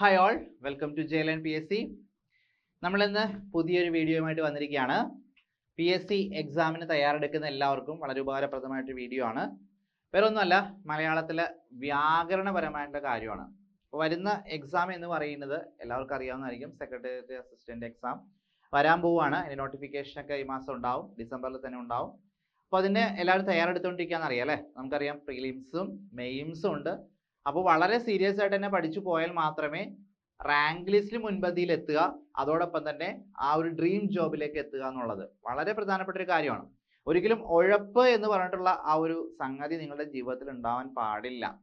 Hi all welcome to J N P S C നമ്മളിന്ന് പുതിയൊരു വീഡിയോയുമായിട്ട് വന്നിരിക്കുകയാണ്. പി എസ് സി എക്സാമിന് തയ്യാറെടുക്കുന്ന എല്ലാവർക്കും വളരെ ഉപകാരപ്രദമായിട്ടൊരു വീഡിയോ ആണ്. വേറെ ഒന്നുമല്ല മലയാളത്തിലെ വ്യാകരണപരമായിട്ടുള്ള കാര്യമാണ്. അപ്പോൾ വരുന്ന എക്സാം എന്ന് പറയുന്നത് എല്ലാവർക്കും അറിയാവുന്നതായിരിക്കും. സെക്രട്ടേറിയറ്റ് അസിസ്റ്റന്റ് എക്സാം വരാൻ പോവുകയാണ്. അതിന്റെ നോട്ടിഫിക്കേഷനൊക്കെ ഈ മാസം ഉണ്ടാവും. ഡിസംബറിൽ തന്നെ ഉണ്ടാവും. അപ്പോൾ അതിന് എല്ലാവരും തയ്യാറെടുത്തുകൊണ്ടിരിക്കുകയെന്ന് അറിയാം അല്ലേ? നമുക്കറിയാം പ്രിലിംസും മെയിംസും ഉണ്ട്. അപ്പോൾ വളരെ സീരിയസ് ആയിട്ട് തന്നെ പഠിച്ചു പോയാൽ മാത്രമേ റാങ്ക് ലിസ്റ്റിൽ മുൻപന്തിയിൽ എത്തുക അതോടൊപ്പം തന്നെ ആ ഒരു ഡ്രീം ജോബിലേക്ക് എത്തുക എന്നുള്ളത്. വളരെ പ്രധാനപ്പെട്ട ഒരു കാര്യമാണ്. ഒരിക്കലും ഉഴപ്പ് എന്ന് പറഞ്ഞിട്ടുള്ള ആ ഒരു സംഗതി നിങ്ങളുടെ ജീവിതത്തിൽ ഉണ്ടാവാൻ പാടില്ല.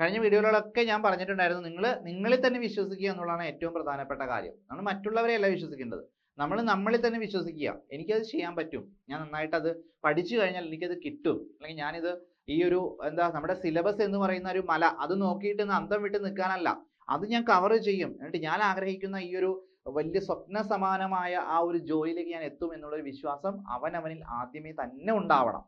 കഴിഞ്ഞ വീഡിയോകളിലൊക്കെ ഞാൻ പറഞ്ഞിട്ടുണ്ടായിരുന്നു നിങ്ങൾ നിങ്ങളിൽ തന്നെ വിശ്വസിക്കുക എന്നുള്ളതാണ് ഏറ്റവും പ്രധാനപ്പെട്ട കാര്യം. നമ്മൾ മറ്റുള്ളവരെ അല്ല വിശ്വസിക്കേണ്ടത്. നമ്മൾ നമ്മളിൽ തന്നെ വിശ്വസിക്കുക. എനിക്കത് ചെയ്യാൻ പറ്റും. ഞാൻ നന്നായിട്ട് അത് പഠിച്ചു കഴിഞ്ഞാൽ എനിക്കത് കിട്ടും. അല്ലെങ്കിൽ ഞാനിത് ഈ ഒരു എന്താ നമ്മുടെ സിലബസ് എന്ന് പറയുന്ന ഒരു മല അത് നോക്കിയിട്ട് അന്തം വിട്ട് നിൽക്കാനല്ല. അത് ഞാൻ കവർ ചെയ്യും. എന്നിട്ട് ഞാൻ ആഗ്രഹിക്കുന്ന ഈ ഒരു വലിയ സ്വപ്ന സമാനമായ ആ ഒരു ജോലിയിലേക്ക് ഞാൻ എത്തും എന്നുള്ളൊരു വിശ്വാസം അവനവനിൽ ആദ്യമേ തന്നെ ഉണ്ടാവണം.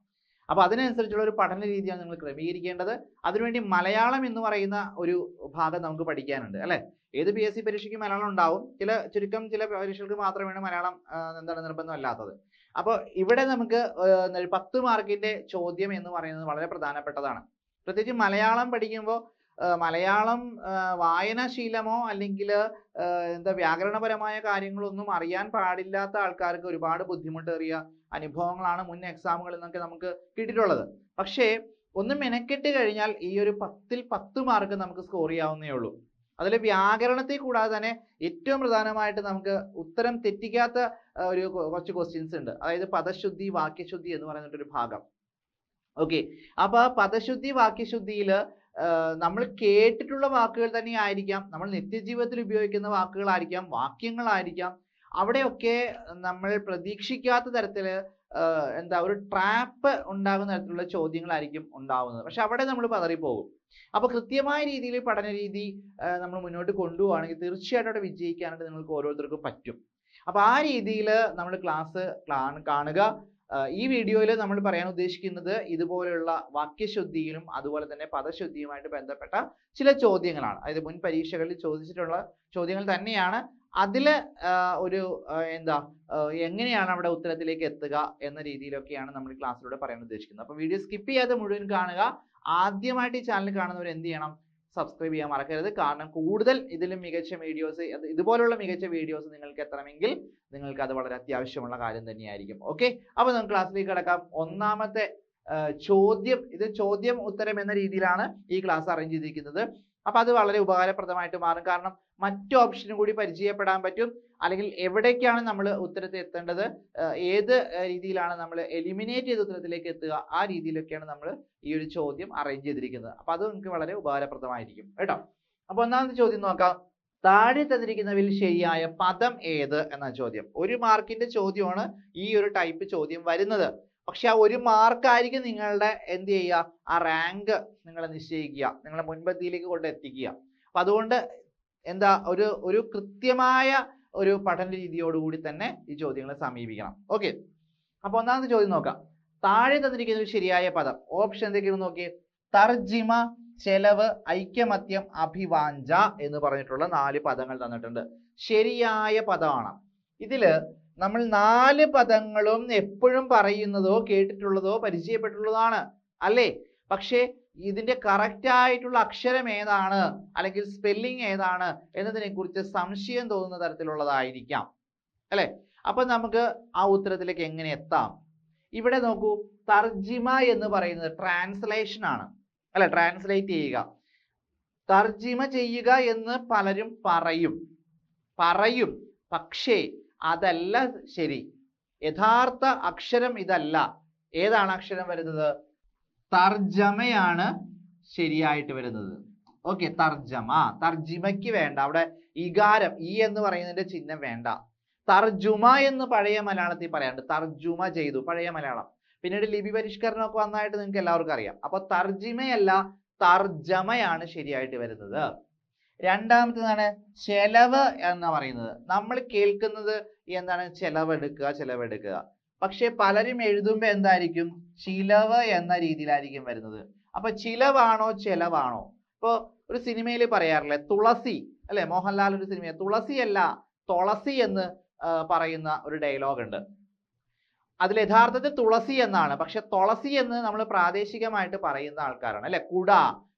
അപ്പൊ അതിനനുസരിച്ചുള്ള ഒരു പഠന രീതിയാണ് നിങ്ങൾ ക്രമീകരിക്കേണ്ടത്. അതിനുവേണ്ടി മലയാളം എന്ന് പറയുന്ന ഒരു ഭാഗം നമുക്ക് പഠിക്കാനുണ്ട് അല്ലെ? ഏത് പി എസ് സി പരീക്ഷയ്ക്ക് മലയാളം ഉണ്ടാവും? ചില ചുരുക്കം ചില പരീക്ഷകൾക്ക് മാത്രമാണ് മലയാളം എന്താണ് നിർബന്ധമല്ലാത്തത് അപ്പോൾ ഇവിടെ നമുക്ക് ഒരു പത്ത് മാർക്കിന്റെ ചോദ്യം എന്ന് പറയുന്നത് വളരെ പ്രധാനപ്പെട്ടതാണ്. പ്രത്യേകിച്ച് മലയാളം പഠിക്കുമ്പോൾ മലയാളം വായനാശീലമോ അല്ലെങ്കിൽ എന്താ വ്യാകരണപരമായ കാര്യങ്ങളൊന്നും അറിയാൻ പാടില്ലാത്ത ആൾക്കാർക്ക് ഒരുപാട് ബുദ്ധിമുട്ടേറിയ അനുഭവങ്ങളാണ് മുൻ എക്സാമുകളിൽ നിന്നൊക്കെ നമുക്ക് കിട്ടിയിട്ടുള്ളത്. പക്ഷേ ഒന്ന് മെനക്കെട്ട് കഴിഞ്ഞാൽ ഈ ഒരു പത്തിൽ പത്ത് മാർക്ക് നമുക്ക് സ്കോർ ചെയ്യാവുന്നേ ഉള്ളൂ. അതിൽ വ്യാകരണത്തെ കൂടാതെ തന്നെ ഏറ്റവും പ്രധാനമായിട്ട് നമുക്ക് ഉത്തരം തെറ്റിക്കാത്ത ഒരു കുറച്ച് ക്വസ്റ്റ്യൻസ് ഉണ്ട്. അതായത് പദശുദ്ധി വാക്യശുദ്ധി എന്ന് പറയുന്നിട്ടൊരു ഭാഗം. ഓക്കെ അപ്പൊ പദശുദ്ധി വാക്യശുദ്ധിയിൽ നമ്മൾ കേട്ടിട്ടുള്ള വാക്കുകൾ തന്നെ ആയിരിക്കാം നമ്മൾ നിത്യജീവിതത്തിൽ ഉപയോഗിക്കുന്ന വാക്കുകളായിരിക്കാം വാക്യങ്ങളായിരിക്കാം. അവിടെയൊക്കെ നമ്മൾ പ്രതീക്ഷിക്കാത്ത തരത്തിൽ എന്താ ഒരു ട്രാപ്പ് ഉണ്ടാകുന്ന തരത്തിലുള്ള ചോദ്യങ്ങളായിരിക്കും ഉണ്ടാവുന്നത്. പക്ഷെ അവിടെ നമ്മൾ പതറിപ്പോകും. അപ്പൊ കൃത്യമായ രീതിയിൽ പഠന രീതി നമ്മൾ മുന്നോട്ട് കൊണ്ടുപോവുകയാണെങ്കിൽ തീർച്ചയായിട്ടും അവിടെ വിജയിക്കാനായിട്ട് നിങ്ങൾക്ക് ഓരോരുത്തർക്കും പറ്റും. അപ്പൊ ആ രീതിയിൽ നമ്മൾ ക്ലാസ് കാണുക. ഈ വീഡിയോയിൽ നമ്മൾ പറയാൻ ഉദ്ദേശിക്കുന്നത് ഇതുപോലെയുള്ള വാക്യശുദ്ധിയിലും അതുപോലെ തന്നെ പദശുദ്ധിയുമായിട്ട് ബന്ധപ്പെട്ട ചില ചോദ്യങ്ങളാണ്. അതായത് മുൻ പരീക്ഷകളിൽ ചോദിച്ചിട്ടുള്ള ചോദ്യങ്ങൾ തന്നെയാണ്. അതിൽ ഒരു എന്താ എങ്ങനെയാണ് അവിടെ ഉത്തരത്തിലേക്ക് എത്തുക എന്ന രീതിയിലൊക്കെയാണ് നമ്മൾ ക്ലാസ്സിലൂടെ പറയാൻ ഉദ്ദേശിക്കുന്നത്. അപ്പോൾ വീഡിയോ സ്കിപ്പ് ചെയ്യാതെ മുഴുവൻ കാണുക. ആദ്യമായിട്ട് ഈ ചാനൽ കാണുന്നവർ എന്ത് ചെയ്യണം? സബ്സ്ക്രൈബ് ചെയ്യാൻ മറക്കരുത്. കാരണം കൂടുതൽ ഇതിലും മികച്ച വീഡിയോസ് ഇതുപോലുള്ള മികച്ച വീഡിയോസ് നിങ്ങൾക്ക് എത്തണമെങ്കിൽ നിങ്ങൾക്ക് അത് വളരെ അത്യാവശ്യമുള്ള കാര്യം തന്നെയായിരിക്കും. ഓക്കെ? അപ്പൊ നമുക്ക് ക്ലാസ്സിലേക്ക് കിടക്കാം. ഒന്നാമത്തെ ചോദ്യം. ഇത് ചോദ്യം ഉത്തരം എന്ന രീതിയിലാണ് ഈ ക്ലാസ് അറേഞ്ച് ചെയ്തിരിക്കുന്നത്. അപ്പൊ അത് വളരെ ഉപകാരപ്രദമായിട്ട് മാറും. കാരണം മറ്റു ഓപ്ഷനും കൂടി പരിചയപ്പെടാൻ പറ്റും. അല്ലെങ്കിൽ എവിടേക്കാണ് നമ്മൾ ഉത്തരത്തിൽ എത്തേണ്ടത്? ഏത് രീതിയിലാണ് നമ്മൾ എലിമിനേറ്റ് ചെയ്ത് ഉത്തരത്തിലേക്ക് എത്തുക? ആ രീതിയിലൊക്കെയാണ് നമ്മൾ ഈ ഒരു ചോദ്യം അറേഞ്ച് ചെയ്തിരിക്കുന്നത്. അപ്പൊ അത് നിങ്ങൾക്ക് വളരെ ഉപകാരപ്രദമായിരിക്കും. കേട്ടോ? അപ്പൊ ഒന്നാമത്തെ ചോദ്യം നോക്കാം. താഴെ തന്നിരിക്കുന്നവയിൽ ശരിയായ പദം ഏത്? എന്ന ചോദ്യം. ഒരു മാർക്കിന്റെ ചോദ്യമാണ് ഈ ഒരു ടൈപ്പ് ചോദ്യം വരുന്നത്. പക്ഷെ ആ ഒരു മാർക്കായിരിക്കും നിങ്ങളുടെ എന്ത് ചെയ്യുക? ആ റാങ്ക് നിങ്ങൾ നിശ്ചയിക്കുക. നിങ്ങളെ മുൻപന്തിയിലേക്ക് കൊണ്ട് എത്തിക്കുക. അപ്പൊ അതുകൊണ്ട് എന്താ ഒരു ഒരു കൃത്യമായ ഒരു പഠന രീതിയോടുകൂടി തന്നെ ഈ ചോദ്യങ്ങളെ സമീപിക്കണം. ഓക്കെ അപ്പൊ ഒന്നാമത്തെ ചോദ്യം നോക്കാം. താഴെ തന്നിരിക്കുന്ന ഒരു ശരിയായ പദം. ഓപ്ഷൻ എന്തൊക്കെയാണ് നോക്കിയേ. തർജിമ ചെലവ് ഐക്യമത്യം അഭിവാഞ്ച എന്ന് പറഞ്ഞിട്ടുള്ള നാല് പദങ്ങൾ തന്നിട്ടുണ്ട്. ശരിയായ പദമാണ്. ഇതിൽ നമ്മൾ നാല് പദങ്ങളും എപ്പോഴും പറയുന്നതോ കേട്ടിട്ടുള്ളതോ പരിചയപ്പെട്ടുള്ളതാണ് അല്ലേ? പക്ഷേ ഇതിന്റെ കറക്റ്റ് ആയിട്ടുള്ള അക്ഷരം ഏതാണ്? അല്ലെങ്കിൽ സ്പെല്ലിംഗ് ഏതാണ്? എന്നതിനെ കുറിച്ച് സംശയം തോന്നുന്ന തരത്തിലുള്ളതായിരിക്കാം. അല്ലേ? അപ്പൊ നമുക്ക് ആ ഉത്തരത്തിലേക്ക് എങ്ങനെ എത്താം? ഇവിടെ നോക്കൂ. തർജിമ എന്ന് പറയുന്നത് ട്രാൻസ്ലേഷൻ ആണ്. അല്ലെ? ട്രാൻസ്ലേറ്റ് ചെയ്യുക. തർജിമ ചെയ്യുക എന്ന് പലരും പറയും. പറയും. പക്ഷേ അതല്ല ശരി. യഥാർത്ഥ അക്ഷരം ഇതല്ല. ഏതാണ് അക്ഷരം വരുന്നത്? തർജമയാണ് ശരിയായിട്ട് വരുന്നത്. ഓക്കെ തർജമ തർജിമയ്ക്ക് വേണ്ട. അവിടെ ഇകാരം ഈ എന്ന് പറയുന്നതിന്റെ ചിഹ്നം വേണ്ട. തർജുമ എന്ന് പഴയ മലയാളത്തിൽ പറയാണ്ട് തർജുമ ചെയ്തു പഴയ മലയാളം. പിന്നീട് ലിപി പരിഷ്കരണമൊക്കെ വന്നായിട്ട് നിങ്ങൾക്ക് എല്ലാവർക്കും അറിയാം. അപ്പൊ തർജിമയല്ല തർജമയാണ് ശരിയായിട്ട് വരുന്നത്. രണ്ടാമത്തേതാണ് ചെലവ് എന്ന് പറയുന്നത്. നമ്മൾ കേൾക്കുന്നത് എന്താണ് ചെലവെടുക്കുക ചെലവെടുക്കുക. പക്ഷെ പലരും എഴുതുമ്പോൾ എന്തായിരിക്കും? ചിലവ് എന്ന രീതിയിലായിരിക്കും വരുന്നത്. അപ്പൊ ചിലവാണോ ചെലവാണോ? ഇപ്പോ ഒരു സിനിമയിൽ പറയാറില്ലേ തുളസി അല്ലെ? മോഹൻലാൽ ഒരു സിനിമ തുളസി അല്ല തുളസി എന്ന് പറയുന്ന ഒരു ഡയലോഗ് ഉണ്ട്. അതിൽ യഥാർത്ഥത്തിൽ തുളസി എന്നാണ്. പക്ഷെ തുളസി എന്ന് നമ്മൾ പ്രാദേശികമായിട്ട് പറയുന്ന ആൾക്കാരാണ് അല്ലെ? കുട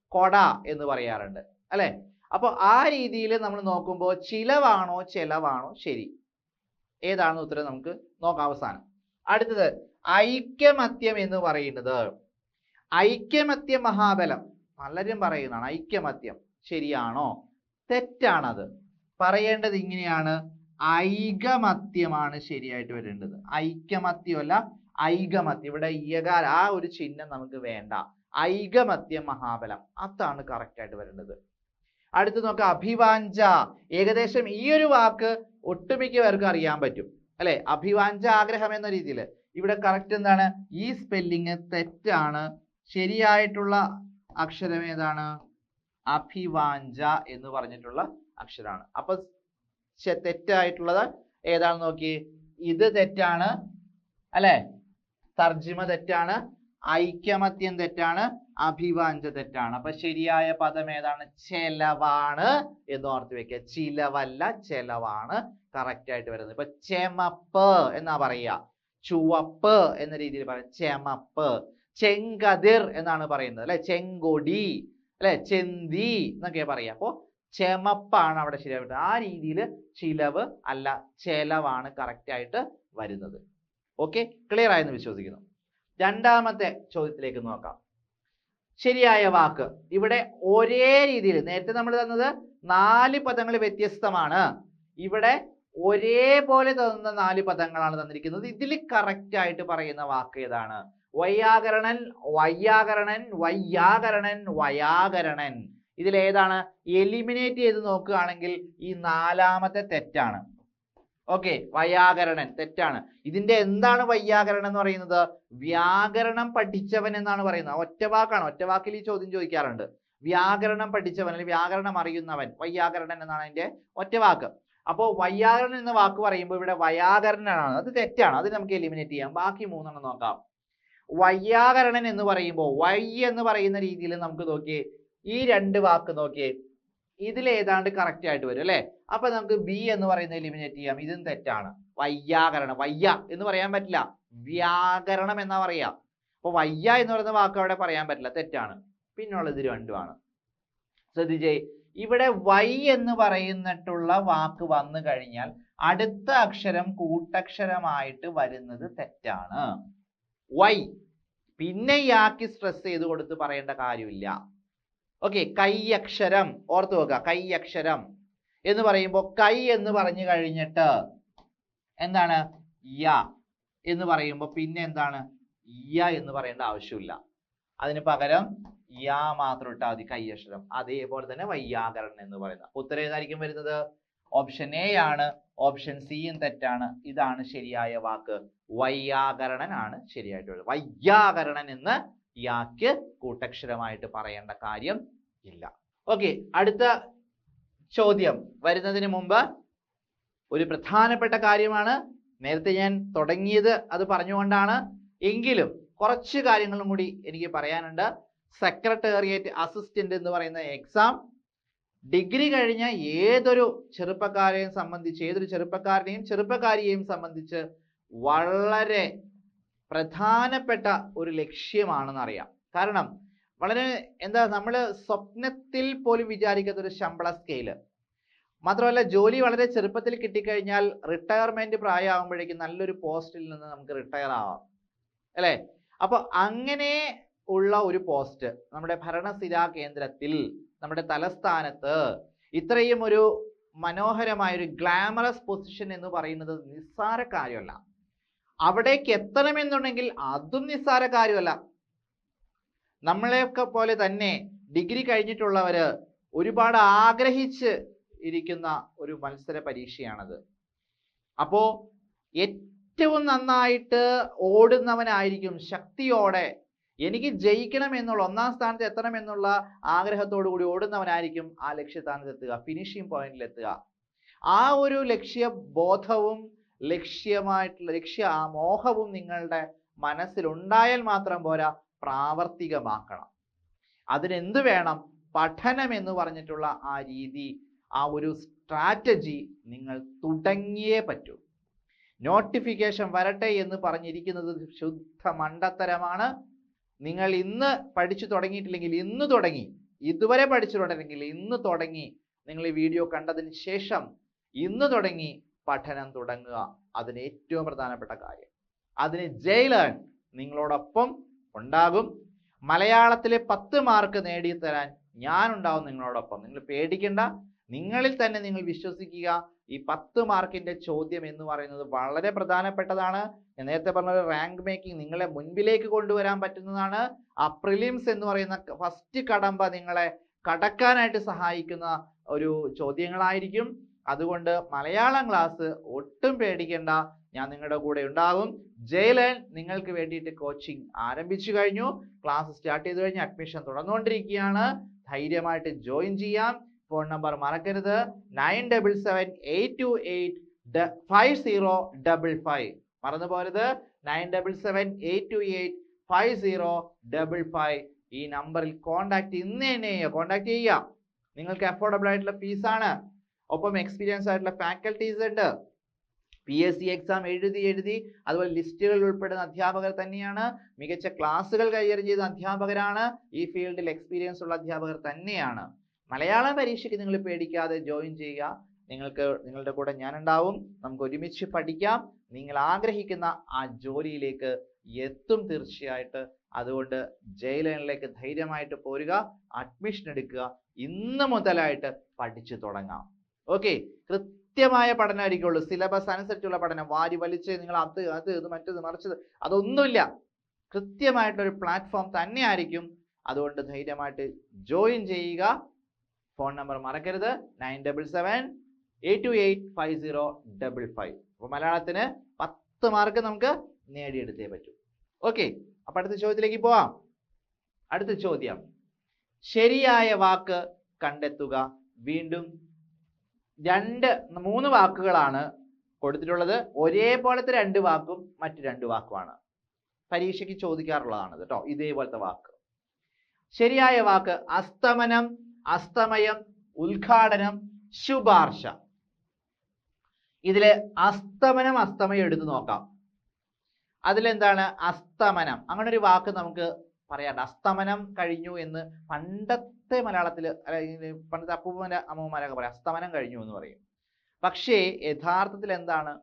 കൊട എന്ന് പറയാറുണ്ട് അല്ലെ? അപ്പോൾ ആ രീതിയിൽ നമ്മൾ നോക്കുമ്പോൾ ചിലവാണോ ചെലവാണോ? ശരി. ഏതാണ് ഉത്തരം നമുക്ക് നോക്കാം അവസാനം. അടുത്തത് ഐക്യമത്യം എന്ന് പറയുന്നത് ഐക്യമത്യ മഹാബലം. പലരും പറയുന്നതാണ് ഐക്യമത്യം. ശരിയാണോ? തെറ്റാണത്. പറയേണ്ടത് ഇങ്ങനെയാണ്. ഐകമത്യമാണ് ശരിയായിട്ട് വരേണ്ടത്. ഐക്യമത്യമല്ല ഐകമത്യം. ഇവിടെ ഇയകാൽ ആ ഒരു ചിഹ്നം നമുക്ക് വേണ്ട. ഐകമത്യ മഹാബലം. അതാണ് കറക്റ്റ് ആയിട്ട് വരേണ്ടത്. അടുത്ത് നോക്കാം അഭിവാഞ്ച. ഏകദേശം ഈ ഒരു വാക്ക് ഒട്ടുമിക്ക പേർക്ക് അറിയാൻ പറ്റും. അല്ലെ? അഭിവാഞ്ച ആഗ്രഹം എന്ന രീതിയിൽ. ഇവിടെ കറക്റ്റ് എന്താണ്? ഈ സ്പെല്ലിങ് തെറ്റാണ്. ശരിയായിട്ടുള്ള അക്ഷരം ഏതാണ്? അഭിവാഞ്ച എന്ന് പറഞ്ഞിട്ടുള്ള അക്ഷരമാണ്. അപ്പൊ തെറ്റായിട്ടുള്ളത് ഏതാണെന്ന് നോക്കി. ഇത് തെറ്റാണ്. അല്ലെ? തർജിമ തെറ്റാണ്. ഐക്യമത്യം തെറ്റാണ് അഭിവാഞ്ച തെറ്റാണ്. അപ്പൊ ശരിയായ പദം ഏതാണ്? ചെലവാണ് എന്ന് ഓർത്ത് വെക്കുക. ചിലവല്ല ചെലവാണ്. കറക്റ്റ് ആയിട്ട് വരുന്നത്. ഇപ്പൊ ചെമപ്പ് എന്നാ പറയുക? ചുവപ്പ് എന്ന രീതിയിൽ പറയാം. ചെമപ്പ്. ചെങ്കതിർ എന്നാണ് പറയുന്നത് അല്ലെ? ചെങ്കൊടി അല്ലെ? ചെന്തി എന്നൊക്കെ പറയാം അപ്പോ ചെമപ്പാണ് അവിടെ ശരിയായിട്ട് ആ രീതിയിൽ ചിലവ് അല്ല ചെലവാണ് കറക്റ്റ് ആയിട്ട് വരുന്നത്. ഓക്കെ ക്ലിയർ ആയെന്ന് വിശ്വസിക്കുന്നു. രണ്ടാമത്തെ ചോദ്യത്തിലേക്ക് നോക്കാം. ശരിയായ വാക്ക്. ഇവിടെ ഒരേ രീതിയിൽ നേരത്തെ നമ്മൾ തന്നത് നാല് പദങ്ങൾ വ്യത്യസ്തമാണ്. ഇവിടെ ഒരേപോലെ തന്ന നാല് പദങ്ങളാണ് തന്നിരിക്കുന്നത്. ഇതിൽ കറക്റ്റ് ആയിട്ട് പറയുന്ന വാക്ക് ഏതാണ്? വൈയാകരണൻ വയ്യാകരണൻ വയ്യാകരണൻ വയാകരണൻ. ഇതിലേതാണ് എലിമിനേറ്റ് ചെയ്ത് നോക്കുകയാണെങ്കിൽ ഈ നാലാമത്തെ തെറ്റാണ്. ഓക്കെ വൈയാകരണൻ തെറ്റാണ്. ഇതിന്റെ എന്താണ് വൈയാകരണം എന്ന് പറയുന്നത്? വ്യാകരണം പഠിച്ചവൻ എന്നാണ് പറയുന്നത്. ഒറ്റ വാക്കാണ്. ഒറ്റ വാക്കിൽ ഈ ചോദ്യം ചോദിക്കാറുണ്ട്. വ്യാകരണം പഠിച്ചവൻ അല്ലെങ്കിൽ വ്യാകരണം അറിയുന്നവൻ വൈയാകരണൻ എന്നാണ് അതിന്റെ ഒറ്റ വാക്ക്. അപ്പോൾ വൈയാകരണൻ എന്ന വാക്ക് പറയുമ്പോൾ ഇവിടെ വയാകരണനാണ്. അത് തെറ്റാണ്. അത് നമുക്ക് എലിമിനേറ്റ് ചെയ്യാം. ബാക്കി മൂന്നെണ്ണം നോക്കാം. വയ്യാകരണൻ എന്ന് പറയുമ്പോൾ വൈ എന്ന് പറയുന്ന രീതിയിൽ നമുക്ക് നോക്കിയേ ഈ രണ്ട് വാക്ക് നോക്കിയേ ഇതിൽ ഏതാണ്ട് കറക്റ്റ് ആയിട്ട് വരും അല്ലേ? അപ്പൊ നമുക്ക് ബി എന്ന് പറയുന്നത് എലിമിനേറ്റ് ചെയ്യാം. ഇതും തെറ്റാണ്. വയ്യാകരണം. വയ്യ എന്ന് പറയാൻ പറ്റില്ല. വ്യാകരണം എന്നാ പറയാ. അപ്പൊ വയ്യ എന്ന് പറയുന്ന വാക്ക് അവിടെ പറയാൻ പറ്റില്ല. തെറ്റാണ്. പിന്നുള്ളത് രണ്ടുമാണ് ശ്രദ്ധിച്ചേ. ഇവിടെ വൈ എന്ന് പറയുന്നിട്ടുള്ള വാക്ക് വന്നു കഴിഞ്ഞാൽ അടുത്ത അക്ഷരം കൂട്ടക്ഷരമായിട്ട് വരുന്നത് തെറ്റാണ്. വൈ. പിന്നെ ആക്കി സ്ട്രെസ് ചെയ്ത് കൊടുത്ത് പറയേണ്ട കാര്യമില്ല. ഓക്കെ കൈയക്ഷരം. ഓർത്തു വെക്കുക കൈയക്ഷരം എന്ന് പറയുമ്പോൾ കൈ എന്ന് പറഞ്ഞു കഴിഞ്ഞിട്ട് എന്താണ്? യ എന്ന് പറയുമ്പോൾ പിന്നെ എന്താണ്? യ എന്ന് പറയേണ്ട ആവശ്യമില്ല. അതിന് പകരം യാ മാത്രം ഇട്ടാൽ മതി കൈയക്ഷരം. അതേപോലെ തന്നെ വയ്യാകരണം എന്ന് പറയുന്നത് ഉത്തരം ഏതായിരിക്കും വരുന്നത്? ഓപ്ഷൻ എ ആണ് ഓപ്ഷൻ സിയും തെറ്റാണ്. ഇതാണ് ശരിയായ വാക്ക്. വയ്യാകരണൻ ആണ് ശരിയായിട്ട് വരുന്നത് വയ്യാകരണൻ എന്ന് യാക്ക് കൂട്ടക്ഷരമായിട്ട് പറയേണ്ട കാര്യം ഇല്ല. ഓക്കെ അടുത്ത ചോദ്യം. വരുന്നതിന് മുമ്പ് ഒരു പ്രധാനപ്പെട്ട കാര്യമാണ് നേരത്തെ ഞാൻ തുടങ്ങിയത് അത് പറഞ്ഞുകൊണ്ടാണ്. എങ്കിലും കുറച്ച് കാര്യങ്ങളും കൂടി എനിക്ക് പറയാനുണ്ട്. സെക്രട്ടേറിയറ്റ് അസിസ്റ്റന്റ് എന്ന് പറയുന്ന എക്സാം ഡിഗ്രി കഴിഞ്ഞ ഏതൊരു ചെറുപ്പക്കാരെയും സംബന്ധിച്ച് ഏതൊരു ചെറുപ്പക്കാരനെയും ചെറുപ്പക്കാരിയെയും സംബന്ധിച്ച് വളരെ പ്രധാനപ്പെട്ട ഒരു ലക്ഷ്യമാണെന്ന് അറിയാം. കാരണം വളരെ എന്താ നമ്മൾ സ്വപ്നത്തിൽ പോലും വിചാരിക്കാത്ത ഒരു ശമ്പള സ്കെയിൽ മാത്രമല്ല ജോലി വളരെ ചെറുപ്പത്തിൽ കിട്ടിക്കഴിഞ്ഞാൽ റിട്ടയർമെന്റ് പ്രായമാകുമ്പോഴേക്കും നല്ലൊരു പോസ്റ്റിൽ നിന്ന് നമുക്ക് റിട്ടയർ ആവാം. അല്ലേ? അപ്പൊ അങ്ങനെ ഉള്ള ഒരു പോസ്റ്റ് നമ്മുടെ ഭരണസിരാ കേന്ദ്രത്തിൽ നമ്മുടെ തലസ്ഥാനത്ത് ഇത്രയും ഒരു മനോഹരമായ ഒരു ഗ്ലാമറസ് പൊസിഷൻ എന്ന് പറയുന്നത് നിസ്സാര കാര്യമല്ല. അവിടേക്ക് എത്തണമെന്നുണ്ടെങ്കിൽ അതും നിസ്സാര കാര്യമല്ല. നമ്മളെയൊക്കെ പോലെ തന്നെ ഡിഗ്രി കഴിഞ്ഞിട്ടുള്ളവര് ഒരുപാട് ആഗ്രഹിച്ച് ഇരിക്കുന്ന ഒരു മത്സര പരീക്ഷയാണത്. അപ്പോ ഏറ്റവും നന്നായിട്ട് ഓടുന്നവനായിരിക്കും ശക്തിയോടെ എനിക്ക് ജയിക്കണം എന്നുള്ള ഒന്നാം സ്ഥാനത്ത് എത്തണം എന്നുള്ള ആഗ്രഹത്തോടു കൂടി ഓടുന്നവനായിരിക്കും ആ ലക്ഷ്യസ്ഥാനത്ത് എത്തുക ഫിനിഷിംഗ് പോയിന്റിൽ എത്തുക. ആ ഒരു ലക്ഷ്യ ബോധവും ലക്ഷ്യമായിട്ടുള്ള ലക്ഷ്യ ആ മോഹവും നിങ്ങളുടെ മനസ്സിലുണ്ടായാൽ മാത്രം പോരാ പ്രാവർത്തികമാക്കണം. അതിനെന്ത് വേണം? പഠനം എന്ന് പറഞ്ഞിട്ടുള്ള ആ രീതി ആ ഒരു സ്ട്രാറ്റജി നിങ്ങൾ തുടങ്ങിയേ പറ്റൂ. നോട്ടിഫിക്കേഷൻ വരട്ടെ എന്ന് പറഞ്ഞിരിക്കുന്നത് ശുദ്ധ മണ്ടത്തരമാണ്. നിങ്ങൾ ഇന്ന് പഠിച്ചു തുടങ്ങിയിട്ടില്ലെങ്കിൽ ഇന്ന് തുടങ്ങി. ഇതുവരെ പഠിച്ചിട്ടുണ്ടെങ്കിൽ ഇന്ന് തുടങ്ങി. നിങ്ങൾ ഈ വീഡിയോ കണ്ടതിന് ശേഷം ഇന്ന് തുടങ്ങി പഠനം തുടങ്ങുക. അതിന് ഏറ്റവും പ്രധാനപ്പെട്ട കാര്യം. അതിന് ജയിലേൺ നിങ്ങളോടൊപ്പം ഉണ്ടാകും. മലയാളത്തിലെ പത്ത് മാർക്ക് നേടിത്തരാൻ ഞാൻ ഉണ്ടാവും നിങ്ങളോടൊപ്പം. നിങ്ങൾ പേടിക്കേണ്ട. നിങ്ങളിൽ തന്നെ നിങ്ങൾ വിശ്വസിക്കുക. ഈ പത്ത് മാർക്കിന്റെ ചോദ്യം എന്ന് പറയുന്നത് വളരെ പ്രധാനപ്പെട്ടതാണ്. ഞാൻ നേരത്തെ പറഞ്ഞ റാങ്ക് മേക്കിംഗ് നിങ്ങളെ മുൻപിലേക്ക് കൊണ്ടുവരാൻ പറ്റുന്നതാണ്. ആ പ്രിലിംസ് എന്ന് പറയുന്ന ഫസ്റ്റ് കടമ്പ നിങ്ങളെ കടക്കാനായിട്ട് സഹായിക്കുന്ന ഒരു ചോദ്യങ്ങളായിരിക്കും. അതുകൊണ്ട് മലയാളം ക്ലാസ് ഒട്ടും പേടിക്കേണ്ട. ഞാൻ നിങ്ങളുടെ കൂടെ ഉണ്ടാകും. ജയിലൻ നിങ്ങൾക്ക് വേണ്ടിയിട്ട് കോച്ചിങ് ആരംഭിച്ചു കഴിഞ്ഞു. ക്ലാസ് സ്റ്റാർട്ട് ചെയ്തു കഴിഞ്ഞ് അഡ്മിഷൻ തുടർന്നുകൊണ്ടിരിക്കുകയാണ്. ധൈര്യമായിട്ട് ജോയിൻ ചെയ്യാം. ഫോൺ നമ്പർ മറക്കരുത്. Nine double seven eight two eight five zero double five മറന്നു പോരുത് nine double seven eight two eight five zero double five ഈ നമ്പറിൽ കോൺടാക്ട് ഇന്ന് തന്നെ ചെയ്യുക കോൺടാക്ട് ചെയ്യുക നിങ്ങൾക്ക് അഫോർഡബിൾ ആയിട്ടുള്ള ഫീസാണ് ഒപ്പം എക്സ്പീരിയൻസ് ആയിട്ടുള്ള ഫാക്കൽറ്റീസ് ഉണ്ട്. പി എസ് സി എക്സാം എഴുതി എഴുതി അതുപോലെ ലിസ്റ്റുകളിൽ ഉൾപ്പെടുന്ന അധ്യാപകർ തന്നെയാണ്. മികച്ച ക്ലാസ്സുകൾ കൈകാര്യം ചെയ്ത അധ്യാപകരാണ്. ഈ ഫീൽഡിൽ എക്സ്പീരിയൻസ് ഉള്ള അധ്യാപകർ തന്നെയാണ്. മലയാളം പരീക്ഷയ്ക്ക് നിങ്ങൾ പേടിക്കാതെ ജോയിൻ ചെയ്യുക. നിങ്ങൾക്ക് നിങ്ങളുടെ കൂടെ ഞാനുണ്ടാവും. നമുക്ക് ഒരുമിച്ച് പഠിക്കാം. നിങ്ങൾ ആഗ്രഹിക്കുന്ന ആ ജോലിയിലേക്ക് എത്തും തീർച്ചയായിട്ട്. അതുകൊണ്ട് ജയിലനിലേക്ക് ധൈര്യമായിട്ട് പോരുക. അഡ്മിഷൻ എടുക്കുക. ഇന്ന് മുതലായിട്ട് പഠിച്ചു തുടങ്ങാം. ഓക്കെ കൃത്യമായ പഠനമായിരിക്കുള്ളൂ സിലബസ് അനുസരിച്ചുള്ള പഠനം. വാരി വലിച്ച് നിങ്ങൾ അത് അത് ഇത് മറ്റത് മറിച്ചത് അതൊന്നുമില്ല. കൃത്യമായിട്ടൊരു പ്ലാറ്റ്ഫോം തന്നെയായിരിക്കും. അതുകൊണ്ട് ധൈര്യമായിട്ട് ജോയിൻ ചെയ്യുക. ഫോൺ നമ്പർ മറക്കരുത്. Nine double seven eight two eight five zero double five. അപ്പോൾ മലയാളത്തിന് പത്ത് മാർക്ക് നമുക്ക് നേടിയെടുത്തേ പറ്റൂ. ഓക്കെ. അപ്പൊ അടുത്ത ചോദ്യത്തിലേക്ക് പോവാം. അടുത്ത ചോദ്യം. ശരിയായ വാക്ക് കണ്ടെത്തുക. വീണ്ടും രണ്ട് മൂന്ന് വാക്കുകളാണ് കൊടുത്തിട്ടുള്ളത്. ഒരേപോലത്തെ രണ്ട് വാക്കും മറ്റു രണ്ട് വാക്കുമാണ്. പരീക്ഷയ്ക്ക് ചോദിക്കാറുള്ളതാണ് കേട്ടോ ഇതേപോലത്തെ വാക്ക്. ശരിയായ വാക്ക് അസ്തമനം അസ്തമയം ഉദ്ഘാടനം ശുപാർശ. ഇതിലെ അസ്തമനം അസ്തമയം എടുത്തു നോക്കാം. അതിലെന്താണ്? അസ്തമനം. അങ്ങനെ ഒരു വാക്ക് നമുക്ക് പറയാണ്ട് അസ്തമനം കഴിഞ്ഞു എന്ന് പണ്ടത്തെ മലയാളത്തിൽ പണ്ടത്തെ അപ്പൂപ്പന്റെ അമ്മമാരൊക്കെ പറയും. അസ്തമനം കഴിഞ്ഞു എന്ന് പറയും. പക്ഷേ യഥാർത്ഥത്തിൽ എന്താണ്?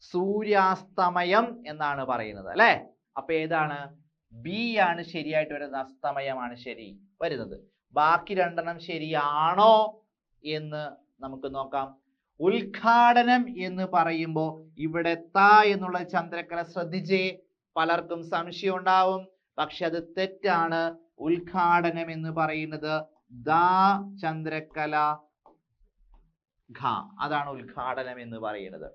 സൂര്യാസ്തമയം എന്നാണ് പറയുന്നത് അല്ലേ? അപ്പൊ ഏതാണ്? ബി ആണ് ശരിയായിട്ട് വരുന്നത് അസ്തമയമാണ് ശരി വരുന്നത്. ബാക്കി രണ്ടെണ്ണം ശരിയാണോ എന്ന് നമുക്ക് നോക്കാം. ഉദ്ഘാടനം എന്ന് പറയുമ്പോൾ ഇവിടെ താ എന്നുള്ള ചന്ദ്രക്കല ശ്രദ്ധിച്ചേ. പലർക്കും സംശയം ഉണ്ടാവും. പക്ഷെ അത് തെറ്റാണ്. ഉദ്ഘാടനം എന്ന് പറയുന്നത് ദാ ചന്ദ്രകല ഘ. അതാണ് ഉദ്ഘാടനം എന്ന് പറയുന്നത്.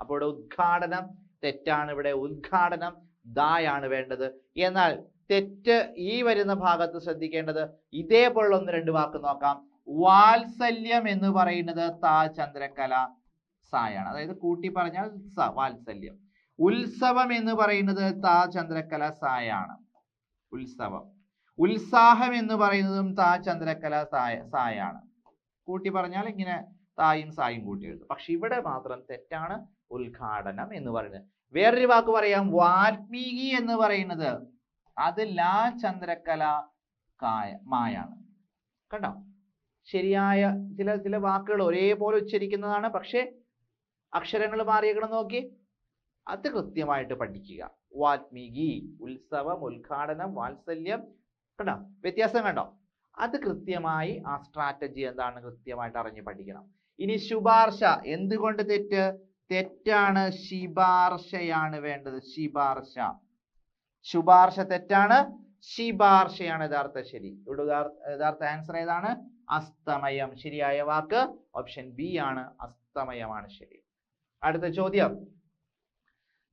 അപ്പോൾ ഇവിടെ ഉദ്ഘാടനം തെറ്റാണ്. ഇവിടെ ഉദ്ഘാടനം ദായാണ് വേണ്ടത്. എന്നാൽ തെറ്റ് ഈ വരുന്ന ഭാഗത്ത് ശ്രദ്ധിക്കേണ്ടത് ഇതേപോലുള്ള ഒന്ന് രണ്ട് വാക്ക് നോക്കാം. വാത്സല്യം എന്ന് പറയുന്നത് താ ചന്ദ്രകല സായാണ്. അതായത് കൂട്ടി പറഞ്ഞാൽ സ വാത്സല്യം. ഉത്സവം എന്ന് പറയുന്നത് താ ചന്ദ്രകല സായാണ്. ഉത്സവം. ഉത്സാഹം എന്ന് പറയുന്നതും താ ചന്ദ്രക്കല സായ സായാണ്. കൂട്ടി പറഞ്ഞാൽ ഇങ്ങനെ തായും സായും കൂട്ടി എഴുതും. പക്ഷെ ഇവിടെ മാത്രം തെറ്റാണ് ഉദ്ഘാടനം എന്ന് പറയുന്നത്. വേറൊരു വാക്ക് പറയാം വാൽമീകി എന്ന് പറയുന്നത് അത് ലാ ചന്ദ്രക്കല കായ മായാണ്. കണ്ടോ? ശരിയായ ചില ചില വാക്കുകൾ ഒരേപോലെ ഉച്ചരിക്കുന്നതാണ്. പക്ഷെ അക്ഷരങ്ങൾ മാറിയേക്കണം നോക്കി. അത് കൃത്യമായിട്ട് പഠിക്കുക. വാത്മീകി ഉത്സവം ഉദ്ഘാടനം വാത്സല്യം കണ്ടോ? വ്യത്യാസം കണ്ടോ? അത് കൃത്യമായി ആ സ്ട്രാറ്റജി എന്താണ് കൃത്യമായിട്ട് അറിഞ്ഞ് പഠിക്കണം. ഇനി ശുപാർശ എന്തുകൊണ്ട് തെറ്റ്? തെറ്റാണ് ശിപാർശയാണ് വേണ്ടത്. ശിപാർശ. ശുപാർശ തെറ്റാണ് ശിപാർശയാണ് യഥാർത്ഥ ശരി. ഇവിടെ യഥാർത്ഥ ആൻസർ ഏതാണ്? അസ്തമയം. ശരിയായ വാക്ക് ഓപ്ഷൻ ബി ആണ്. അസ്തമയമാണ് ശരി. അടുത്ത ചോദ്യം.